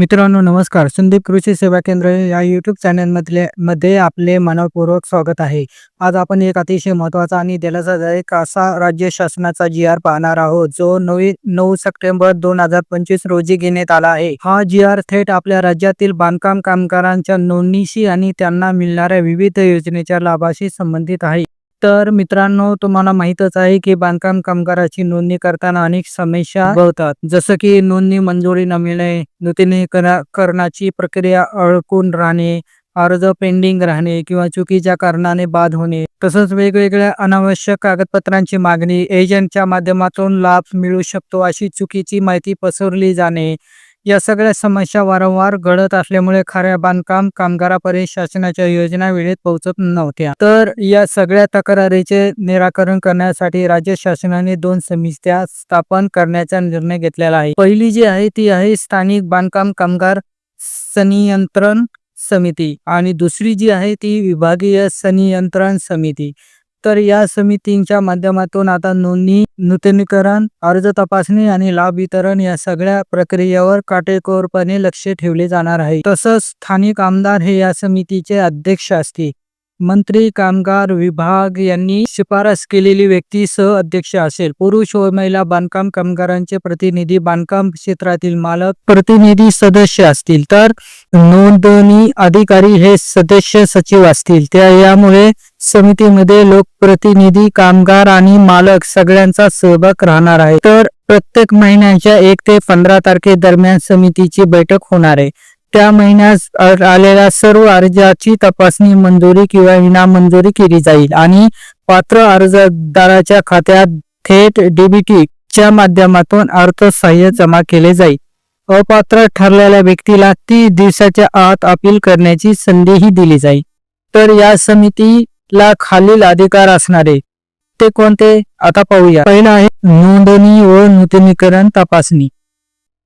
मित्रांनो नमस्कार. संदीप कृषी सेवा केंद्र या यूट्यूब चॅनलमधले मध्ये आपले मनपूर्वक स्वागत आहे. आज आपण एक अतिशय महत्त्वाचा आणि दिलासादायक असा राज्य शासनाचा जी आर पाहणार आहोत जो नऊ नऊ सप्टेंबर दोन हजार पंचवीस रोजी घेण्यात आला आहे. हा जी आर थेट आपल्या राज्यातील बांधकाम कामगारांच्या नोंदणीशी आणि त्यांना मिळणाऱ्या विविध योजनेच्या लाभाशी संबंधित आहे. तर मित्रांनो तुम्हाला माहितच आहे की बांधकाम कामगाराची नोंदणी करताना अनेक समस्या उद्भवतात. जसं की नोंदणी मंजुरी न मिळणे नूतनीकरणाची प्रक्रिया अडकून राहणे अर्ज पेंडिंग राहणे किंवा चुकीच्या कारणाने बाद होणे. तसंच वेगवेगळ्या अनावश्यक कागदपत्रांची मागणी एजंटच्या माध्यमातून लाभ मिळू शकतो अशी चुकीची माहिती पसरली जाणे. या सगळ्या समस्या वारंवार घडत असल्यामुळे खऱ्या बांधकाम कामगारापर्यंत शासनाच्या योजना वेळेत पोहोचत नव्हत्या. तर या सगळ्या तक्रारीचे निराकरण करण्यासाठी राज्य शासनाने दोन समित्या स्थापन करण्याचा निर्णय घेतलेला आहे. पहिली जी आहे ती आहे स्थानिक बांधकाम कामगार संनियंत्रण समिती आणि दुसरी जी आहे ती विभागीय संनियंत्रण समिती. तर या समितींच्या माध्यमातून आता नोंदणी नूतनीकरण अर्ज तपासणी आणि लाभ वितरण या सगळ्या प्रक्रियेवर काटेकोरपणे लक्ष ठेवले जाणार आहे. तसंच स्थानिक आमदार हे या समितीचे अध्यक्ष असतील. मंत्री कामगार विभाग यांनी शिफारस केलेली व्यक्ती सह अध्यक्ष असेल. पुरुष व महिला बांधकाम कामगारांचे प्रतिनिधी बांधकाम क्षेत्रातील मालक प्रतिनिधी सदस्य असतील. तर नोंदणी अधिकारी हे सदस्य सचिव असतील. त्या यामुळे समितीमध्ये लोकप्रतिनिधी कामगार आणि मालक सगळ्यांचा सहभाग राहणार आहे. तर प्रत्येक महिन्याच्या एक ते पंधरा तारखे दरम्यान समितीची बैठक होणार आहे. त्या महिन्यात आलेल्या सर्व अर्जाची तपासणी मंजुरी किंवा विनामंजुरी केली जाईल आणि पात्र अर्जदाराच्या खात्यात थेट डीबीटी च्या माध्यमातून अर्थसहाय्य जमा केले जाईल. अपात्र ठरलेल्या व्यक्तीला तीस दिवसाच्या आत अपील करण्याची संधीही दिली जाईल. तर या समिती ला खालील अधिकार असणारे. ते कोणते? आता पाहूया. पहिला आहे नोंदणी व नूतनीकरण तपासणी.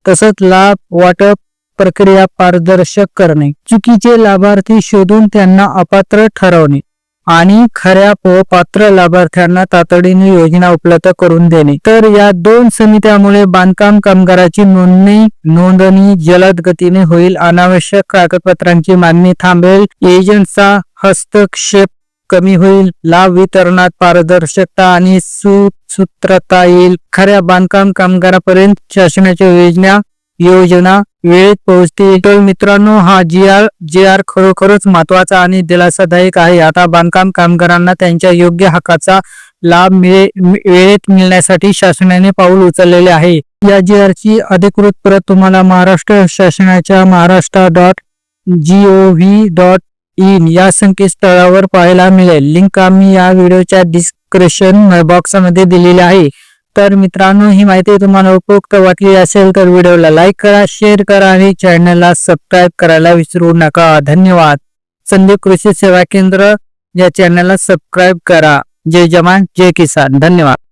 तसंच लाभ वाटप प्रक्रिया पारदर्शक करणे. चुकीचे लाभार्थी शोधून त्यांना अपात्र ठरवणे आणि खऱ्या व पात्र लाभार्थ्यांना तातडीने योजना उपलब्ध करून देणे. तर या दोन समित्यामुळे बांधकाम कामगाराची नोंदणी नोंदणी जलद गतीने होईल. अनावश्यक कागदपत्रांची मागणी थांबेल. एजंटचा हस्तक्षेप कमी होईल. लाभ वितरणात पारदर्शकता आणि सुसूत्रता येईल. खऱ्या बांधकाम कामगारापर्यंत शासनाच्या योजना योजना वेळेत पोहोचतील. तर मित्रांनो हा जी आर जी आर खरोखरच महत्त्वाचा आणि दिलासादायक आहे. आता बांधकाम कामगारांना त्यांच्या योग्य हक्काचा लाभ मिळे वेळेत मिळण्यासाठी शासनाने पाऊल उचललेले आहे. या जी आर ची अधिकृत प्रत तुम्हाला महाराष्ट्र शासनाच्या Maharashtra dot G O V dot in या संकेतस्थळावर पाहायला मिळेल. लिंक आम्ही या व्हिडिओच्या डिस्क्रिप्शन बॉक्समध्ये दिलेली आहे. तर मित्रांनो ही माहिती तुम्हाला उपयुक्त वाटली असेल तर व्हिडिओला लाईक करा शेअर करा आणि चॅनलला सबस्क्राईब करायला विसरू नका. धन्यवाद. संदीप कृषी सेवा केंद्र या चॅनलला सबस्क्राईब करा. जय जवान जय किसान. धन्यवाद.